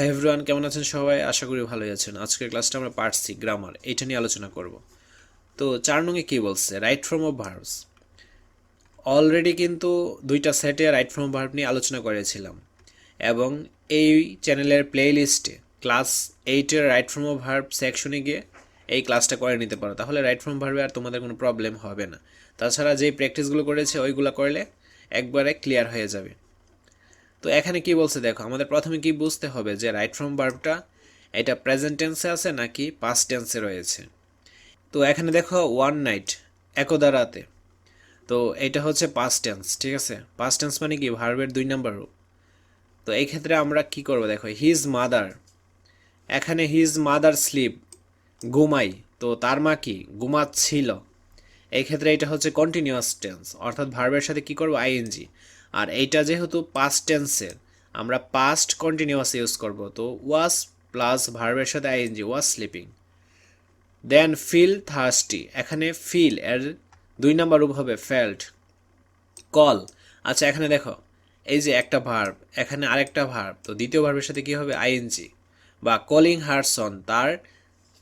Hi everyone কেমন আছেন সবাই? আশা করি ভালোই আছেন। আজকের ক্লাসটা আমরা পার্ট সি গ্রামার এটা নিয়ে আলোচনা করব। তো চার নঙে কী বলছে? Right form of verbs already কিন্তু দুইটা সেটে রাইট ফ্রম ভার্ব নিয়ে আলোচনা করেছিলাম। এবং এই চ্যানেলের প্লে লিস্টে ক্লাস এইটের রাইট ফ্রম অফ ভার্ব সেকশনে গিয়ে এই ক্লাসটা করে নিতে পারো। তাহলে রাইট ফ্রম ভার্বে আর তোমাদের কোনো প্রবলেম হবে না। তাছাড়া যেই প্র্যাকটিসগুলো করেছে, ওইগুলো করলে একবারে ক্লিয়ার হয়ে যাবে। তো এখানে কি বলছে দেখো, আমাদের প্রথমে কি বুঝতে হবে যে রাইট ফ্রম ভার্বটা এটা প্রেজেন্ট টেন্সে আছে নাকি পাস্ট টেন্সে রয়েছে? তো এখানে দেখো ওয়ান নাইট একদা রাতে তো এটা হচ্ছে পাস্ট টেন্স ঠিক আছে? পাস্ট টেন্স মানে কি? ভার্বের দুই নাম্বার রূপ তো এই ক্ষেত্রে আমরা কি করব দেখো হিজ মাদার এখানে হিজ মাদার স্লিপ ঘুমাই। তো তার মা কি? ঘুমাচ্ছিল। এই ক্ষেত্রে এটা হচ্ছে কন্টিনিউয়াস টেন্স অর্থাৎ ভার্বের সাথে কি করব? আইএনজি আর এইটা যেহেতু পাস্ট টেন্সের আমরা পাস্ট কন্টিনিউয়াস ইউজ করব। তো ওয়াজ প্লাস ভার্বের সাথে ING was sleeping then feel thirsty এখানে ফিল এর দুই নাম্বার রূপ হবে ফেল্ট কল আচ্ছা এখানে দেখো, এই যে একটা ভার্ব এখানে আরেকটা ভার্ব তো দ্বিতীয় ভার্বের সাথে কি হবে? আইএনজি বা কলিং হারসন তার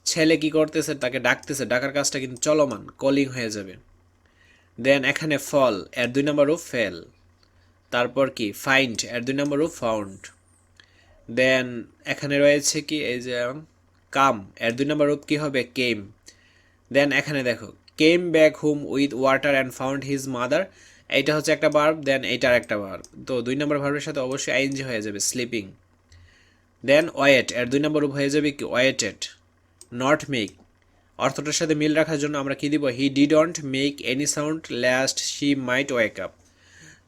ছেলে কি করতেছে, তাকে ডাকতেছে, ডাকার কাজটা কিন্তু চলমান কলিং হয়ে যাবে। দেন এখানে ফল এর দুই নম্বর রূপ ফেল তারপর কি? ফাইন্ড এর দুই নম্বর রূপ ফাউন্ড দেন এখানে রয়েছে কি? এই যে কাম এর দুই নম্বর রূপ কি হবে? কেম দেন এখানে দেখো came back home with water and found his mother এইটা হচ্ছে একটা ভার্ব দেন এইটার একটা ভার্ব তো দুই নম্বর ভার্বের সাথে অবশ্যই আইএনজি হয়ে যাবে স্লিপিং দেন ওয়েট এর দুই নম্বর রূপ হয়ে যাবে কি? ওয়েটেড নট মেক অর্থটার সাথে মিল রাখার জন্য আমরা কি দিব? He didn't make any sound lest she might wake up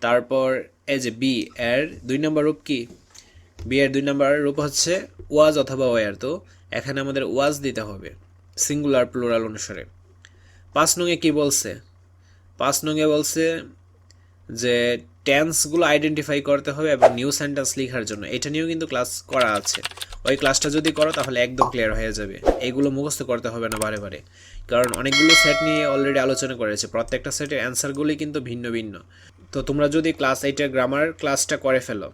তারপর এই যে বি এর দুই নম্বর রূপ কি? বি এর দুই নম্বর রূপ হচ্ছে ওয়াজ অথবা ওয়ার তো এখানে আমাদের ওয়াজ দিতে হবে সিঙ্গুলার প্লুরাল অনুসারে। পাঁচ নঙে কি বলছে? পাঁচ নঙে বলছে যে টেন্সগুলো আইডেন্টিফাই করতে হবে এবং নিউ সেন্টেন্স লেখার জন্য। এটা নিয়েও কিন্তু ক্লাস করা আছে। ওই ক্লাসটা যদি করো তাহলে একদম ক্লিয়ার হয়ে যাবে। এগুলো মুখস্থ করতে হবে না বারে বারে। কারণ অনেকগুলো সেট নিয়ে অলরেডি আলোচনা করেছে প্রত্যেকটা সেটের অ্যান্সারগুলি কিন্তু ভিন্ন ভিন্ন। তো তোমরা যদি ক্লাস এইটের গ্রামার ক্লাসটা করে ফেলো,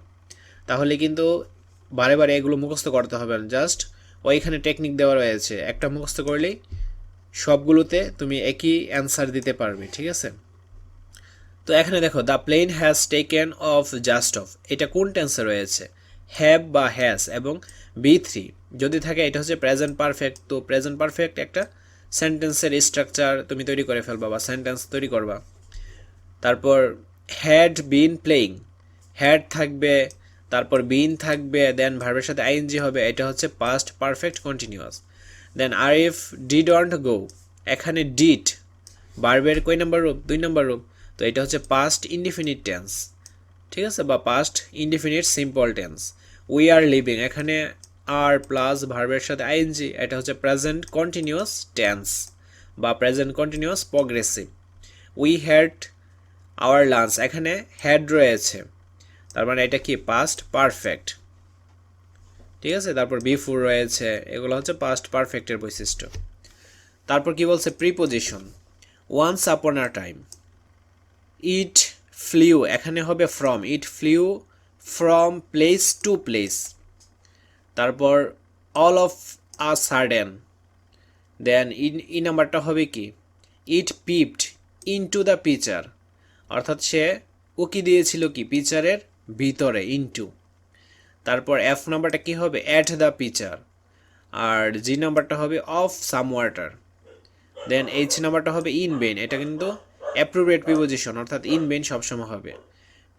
তাহলে কিন্তু বারে বারে এগুলো মুখস্থ করতে হবে। না জাস্ট ওইখানে টেকনিক দেওয়া রয়েছে। একটা মুখস্থ করলেই সবগুলোতে তুমি একই অ্যান্সার দিতে পারবে, ঠিক আছে? তো এখানে দেখো the plane has taken off just off এটা কোন টেন্সে রয়েছে? হ্যাভ বা হ্যাজ এবং বি থ্রি যদি থাকে, এটা হচ্ছে প্রেজেন্ট পারফেক্ট তো প্রেজেন্ট পারফেক্ট একটা সেন্টেন্সের স্ট্রাকচার তুমি তৈরি করে ফেলবা বা সেন্টেন্স তৈরি করবা। তারপর হ্যাড বিন প্লেইং হ্যাড থাকবে, তারপর বিন থাকবে দেন ভার্বের সাথে আইএনজি হবে, এটা হচ্ছে পাস্ট পারফেক্ট কন্টিনিউয়াস দেন আর ইফ ডিড অন্ট গো এখানে ডিট ভার্বের কই নাম্বার রূপ দুই নাম্বার রূপ তো এটা হচ্ছে পাস্ট ইনডিফিনিট টেন্স ঠিক আছে? বা past indefinite simple tense we are living এখানে আর প্লাস ভার্বের সাথে আইএনজি এটা হচ্ছে প্রেজেন্ট কন্টিনিউয়াস টেন্স বা present continuous progressive we had our lunch এখানে হ্যাড রয়েছে। তার মানে এটা কি? পাস্ট পারফেক্ট ঠিক আছে? তারপর বিফোর রয়েছে। এগুলো হচ্ছে পাস্ট পারফেক্টের বৈশিষ্ট্য। তারপর কি বলছে? Preposition once upon a time it flew এখানে হবে from it flew from place to place তারপর all of a sudden then in E নাম্বারটা হবে কি? It peeped into the pitcher অর্থাৎ সে উকি দিয়েছিল কি? পিচারের ভিতরে ইনটু তারপর এফ নাম্বারটা কি হবে? অ্যাট দ্য পিচার আর জি নাম্বারটা হবে of some water then H নাম্বারটা হবে ইন বেন এটা কিন্তু অ্যাপ্রোপ্রিয়েট প্রিপোজিশন অর্থাৎ ইন বেন সবসময় হবে।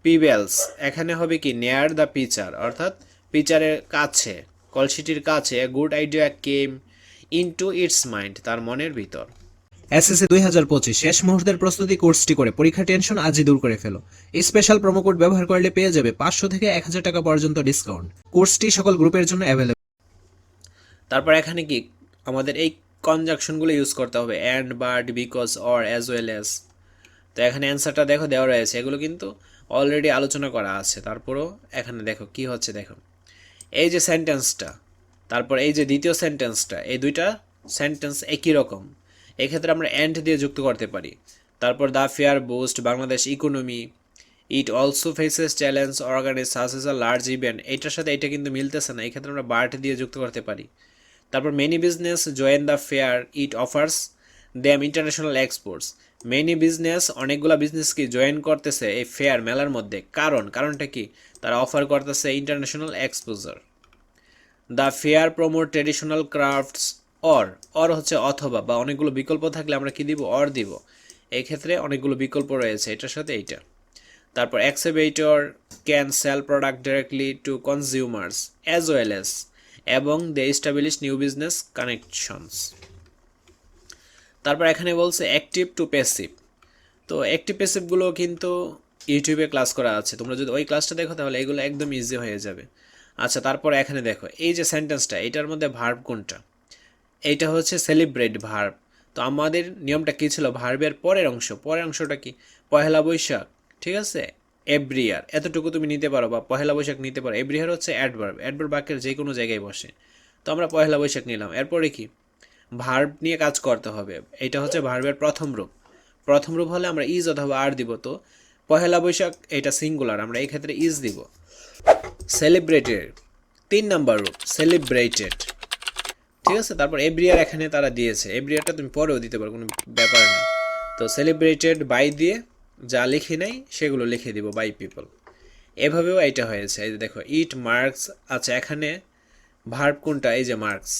পিবেলস এখানে হবে কি? নেয়ার দ্য পিচার অর্থাৎ পিচারের কাছে কলসিটির কাছে good idea came into its mind তার মনের ভিতর। এসএসসি দুই হাজার পঁচিশ শেষ মুহূর্তের প্রস্তুতি কোর্সটি করে পরীক্ষা টেনশন আজই দূর করে ফেলো। স্পেশাল প্রোমো কোড ব্যবহার করলে পেয়ে যাবে পাঁচশো থেকে এক হাজার টাকা পর্যন্ত ডিসকাউন্ট কোর্সটি সকল গ্রুপের জন্য অ্যাভেলেবল তারপর এখানে কি? আমাদের এই কনজাকশনগুলো ইউজ করতে হবে। And but because or as well as তো এখানে অ্যান্সারটা দেখো দেওয়া রয়েছে। এগুলো কিন্তু অলরেডি আলোচনা করা আছে। তারপরও এখানে দেখো কি হচ্ছে দেখো। এই যে সেন্টেন্সটা তারপর এই যে দ্বিতীয় সেন্টেন্সটা এই দুইটা সেন্টেন্স একই রকম। এক্ষেত্রে আমরা অ্যান্ড দিয়ে যুক্ত করতে পারি। তারপর the fair boost Bangladesh economy it also faces challenge organise সাসেস a large event এটার সাথে এটা কিন্তু মিলতেছে না, এক্ষেত্রে আমরা বার্ট দিয়ে যুক্ত করতে পারি। তারপর many business join the fair it offers them international exports many business অনেকগুলো বিজনেসকে জয়েন করতেছে এই ফেয়ার মেলার মধ্যে। কারণ, কারণটা কি? তারা অফার করতেছে international exposure the fair promote traditional crafts or or হচ্ছে অথবা বা অনেকগুলো বিকল্প থাকলে আমরা কি দিব? অর দিব। এই ক্ষেত্রে অনেকগুলো বিকল্প রয়েছে, এটার সাথে এইটা। তারপর exhibitor can sell product directly to consumers as well as এবং they establish new business connections তারপর এখানে বলছে অ্যাক্টিভ টু প্যাসিভ তো অ্যাক্টিভ প্যাসিভগুলো কিন্তু ইউটিউবে ক্লাস করা আছে। তোমরা যদি ওই ক্লাসটা দেখো, তাহলে এগুলো একদম ইজি হয়ে যাবে। আচ্ছা তারপর এখানে দেখো, এই যে সেন্টেন্সটা এটার মধ্যে ভার্ব কোনটা? এইটা হচ্ছে সেলিব্রেট ভার্ব তো আমাদের নিয়মটা কী ছিল? ভার্বের পরের অংশ। পরের অংশটা কি? পহেলা বৈশাখ, ঠিক আছে? এভরি ইয়ার এতটুকু তুমি নিতে পারো বা পহেলা বৈশাখ নিতে পারো। এভরি ইয়ার হচ্ছে অ্যাডভার্ব অ্যাডভার্ব বাক্যের যে কোনো জায়গায় বসে। তো আমরা পহেলা বৈশাখ নিলাম। এরপরে কি? ভার্ব নিয়ে কাজ করতে হবে। এটা হচ্ছে ভার্বের প্রথম রূপ। প্রথম রূপ হলে আমরা ইজ অথবা আর দিব। তো পহেলা বৈশাখ এটা সিঙ্গুলার আমরা এই ক্ষেত্রে ইজ দিব। সেলিব্রেটেড তিন নাম্বার রূপ। সেলিব্রেটেড ঠিক আছে, তারপর এভরিয়ার এখানে তারা দিয়েছে। এভরিয়ারটা তুমি পরেও দিতে পারো, কোনো ব্যাপার না তো সেলিব্রেটেড বাই দিয়ে যা লিখি নাই, সেগুলো লিখে দিব বাই পিপল এভাবেও এটা হয়েছে। এই যে দেখো ইট মার্কস আচ্ছা এখানে। ভার্ব কোনটা? এই যে মার্কস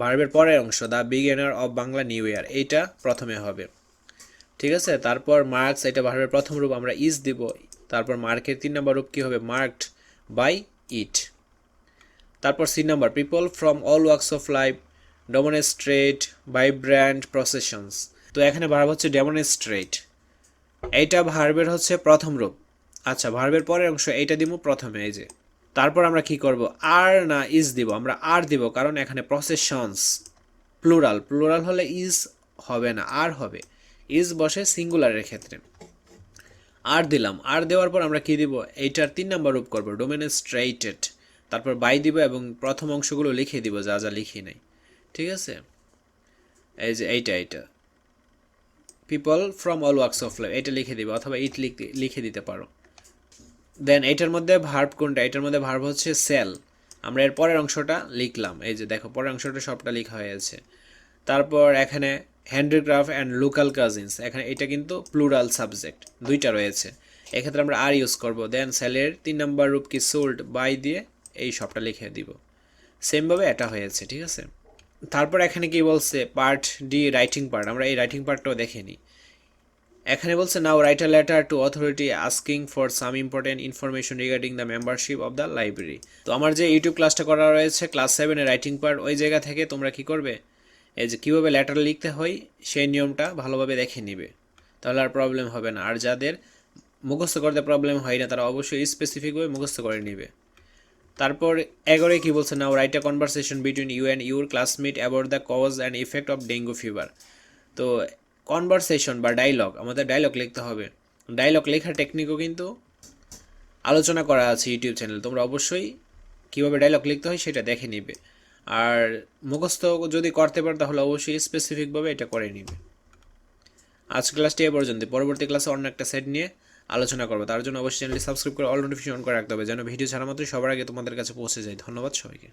ভার্বের পরের অংশ the beginner of Bangla new year এইটা প্রথমে হবে। ঠিক আছে, তারপর মার্কস এটা ভার্বের প্রথম রূপ, আমরা ইজ দিব। তারপর মার্কের তিন নম্বর রূপ কী হবে? মার্কড বাই ইট তারপর C number people from all works of life demonstrate vibrant processions. তো এখানে ভার্ব হচ্ছে ডেমনস্ট্রেট। এইটা ভার্বের হচ্ছে প্রথম রূপ। আচ্ছা ভার্বের পরের অংশ এইটা দিব প্রথমে, এই যে। তারপর আমরা কি করব? আর না ইজ দিব। আমরা আর দিব কারণ এখানে প্রসেশনস প্লুরাল প্লুরাল হলে ইজ হবে না, আর হবে। ইজ বসে সিঙ্গুলারের ক্ষেত্রে। আর দিলাম। আর দেওয়ার পর আমরা কি দিব? এইটার তিন নাম্বার রূপ করব, ডোমেনস্ট্রেটেড। তারপর বাই দিব এবং প্রথম অংশগুলো লিখে দিব, যা যা লিখি নাই। ঠিক আছে? এই যে এইটা এইটা। People from all works of life এটা লিখে দিবে অথবা ইট লিখে দিতে পারো। দেন এটার মধ্যে ভার্ব কোনটা? এটার মধ্যে ভার্ব হচ্ছে সেল আমরা এর পরের অংশটা লিখলাম। এই যে দেখো, পরের অংশটা সবটা লেখা হয়েছে তারপর এখানে হ্যান্ডিক্রাফট অ্যান্ড লোকাল কাজিনস এখানে এটা কিন্তু প্লুরাল সাবজেক্ট দুইটা রয়েছে। এক্ষেত্রে আমরা আর ইউজ করব। দেন সেলের তিন নম্বর রূপ কি সোল্ড বাই দিয়ে এই সবটা লিখে দিব। সেমভাবে এটা হয়েছে, ঠিক আছে? তারপর এখানে কি বলছে পার্ট ডি রাইটিং পার্ট আমরা এই রাইটিং পার্টটাও দেখে নিই। এখানে বলছে now write a letter to authority asking for some important information regarding the membership of the library তো আমার যে ইউটিউব ক্লাসটা করা রয়েছে ক্লাস সেভেনের রাইটিং পার্ট ওই জায়গা থেকে তোমরা কি করবে? এই যে কীভাবে লেটার লিখতে হয়, সেই নিয়মটা ভালোভাবে দেখে নিবে। তাহলে আর প্রবলেম হবে না। আর যাদের মুখস্থ করতে প্রবলেম হয় না, তারা অবশ্যই স্পেসিফিকভাবে মুখস্থ করে নিবে। তারপর এগারোয় কি বলছে now write a conversation between you and your classmate about the cause and effect of dengue fever তো কনভারসেশন বা ডায়লগ আমাদের ডায়লগ লিখতে হবে। ডায়লগ লেখার টেকনিকও কিন্তু আলোচনা করা আছে ইউটিউব চ্যানেল তোমরা অবশ্যই কীভাবে ডায়লগ লিখতে হয় সেটা দেখে নিবে। আর মুখস্থ যদি করতে পারো তাহলে অবশ্যই স্পেসিফিকভাবে এটা করে নিবে। আজ ক্লাসটি এ পর্যন্ত পরবর্তী ক্লাসে অন্য একটা সেট নিয়ে আলোচনা করব। তার জন্য অবশ্যই চ্যানেলটি সাবস্ক্রাইব করে অল নোটিফিকেশন অন করে রাখতে হবে, যেন ভিডিও ছাড়া মাত্র সবার আগে তোমাদের কাছে পৌঁছে যায়। ধন্যবাদ সবাইকে।